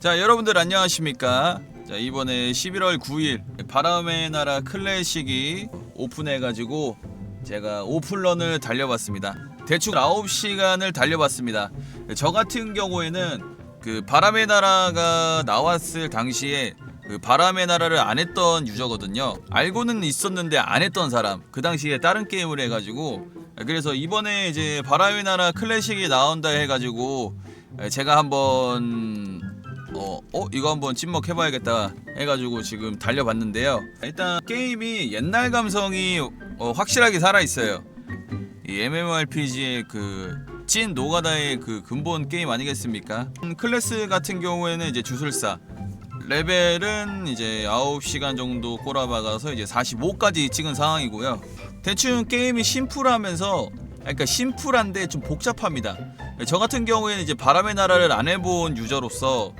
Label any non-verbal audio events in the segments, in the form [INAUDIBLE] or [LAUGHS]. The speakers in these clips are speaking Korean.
자 여러분들 안녕하십니까? 자 이번에 11월 9일 바람의 나라 클래식이 오픈해가지고 제가 오픈런을 달려봤습니다. 대충 9시간을 달려봤습니다. 저 같은 경우에는 그 바람의 나라가 나왔을 당시에 그 바람의 나라를 안 했던 유저거든요. 알고는 있었는데 안 했던 사람. 그 당시에 다른 게임을 해가지고 그래서 이번에 이제 바람의 나라 클래식이 나온다 해가지고 제가 한번 어, 어 이거 한번 찐먹 해봐야겠다 해가지고 지금 달려봤는데요. 일단 게임이 옛날 감성이 어, 확실하게 살아 있어요. 이 MMORPG의 그 찐 노가다의 그 근본 게임 아니겠습니까? 음, 클래스 같은 경우에는 이제 주술사 레벨은 이제 9시간 정도 꼬라박아서 이제 45까지 찍은 상황이고요. 대충 게임이 심플하면서 그러니까 심플한데 좀 복잡합니다. 저 같은 경우에는 이제 바람의 나라를 안 해본 유저로서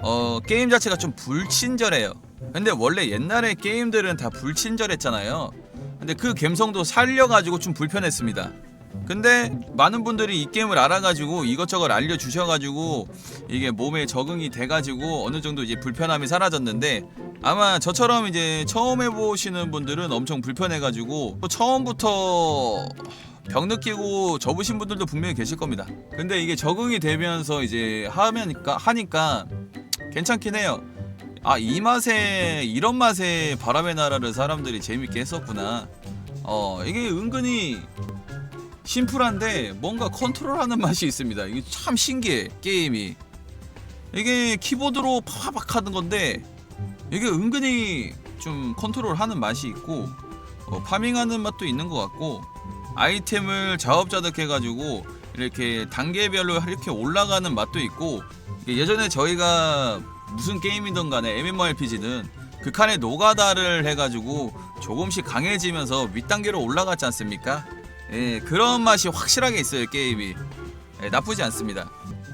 어, 게임 자체가 좀 불친절해요. 근데 원래 옛날에 게임들은 다 불친절했잖아요. 근데 그 감성도 살려가지고 좀 불편했습니다. 근데 많은 분들이 이 게임을 알아가지고 이것저것 알려주셔가지고 이게 몸에 적응이 돼가지고 어느 정도 이제 불편함이 사라졌는데 아마 저처럼 이제 처음 해보시는 분들은 엄청 불편해가지고 또 처음부터 병 느끼고 접으신 분들도 분명히 계실 겁니다. 근데 이게 적응이 되면서 이제 하면니까 하니까 괜찮긴 해요. 아 이 맛에 이런 맛에 바람의 나라를 사람들이 재밌게 했었구나. 어 이게 은근히 심플한데 뭔가 컨트롤하는 [LAUGHS] 맛이 있습니다. 이게 참 신기해 게임이. 이게 키보드로 팍팍 하는 건데 이게 은근히 좀 컨트롤하는 맛이 있고 어, 파밍하는 맛도 있는 것 같고 아이템을 자업자득 해가지고 이렇게 단계별로 이렇게 올라가는 맛도 있고 예전에 저희가 무슨 게임이든 간에 MMORPG는 그 칸에 노가다를 해가지고 조금씩 강해지면서 윗단계로 올라갔지 않습니까? 예, 그런 맛이 확실하게 있어요 게임이 예, 나쁘지 않습니다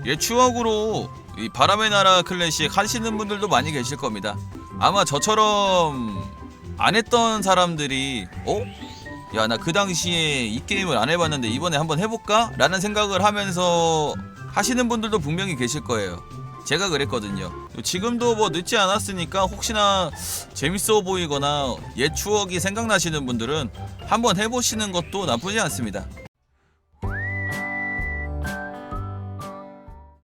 예, 추억으로 이 바람의 나라 클래식 하시는 분들도 많이 계실 겁니다 아마 저처럼 안 했던 사람들이 어? 야 나 그 당시에 이 게임을 안 해봤는데 이번에 한번 해볼까? 라는 생각을 하면서 하시는 분들도 분명히 계실 거예요. 제가 그랬거든요. 지금도 뭐 늦지 않았으니까 혹시나 재밌어 보이거나 옛 추억이 생각나시는 분들은 한번 해보시는 것도 나쁘지 않습니다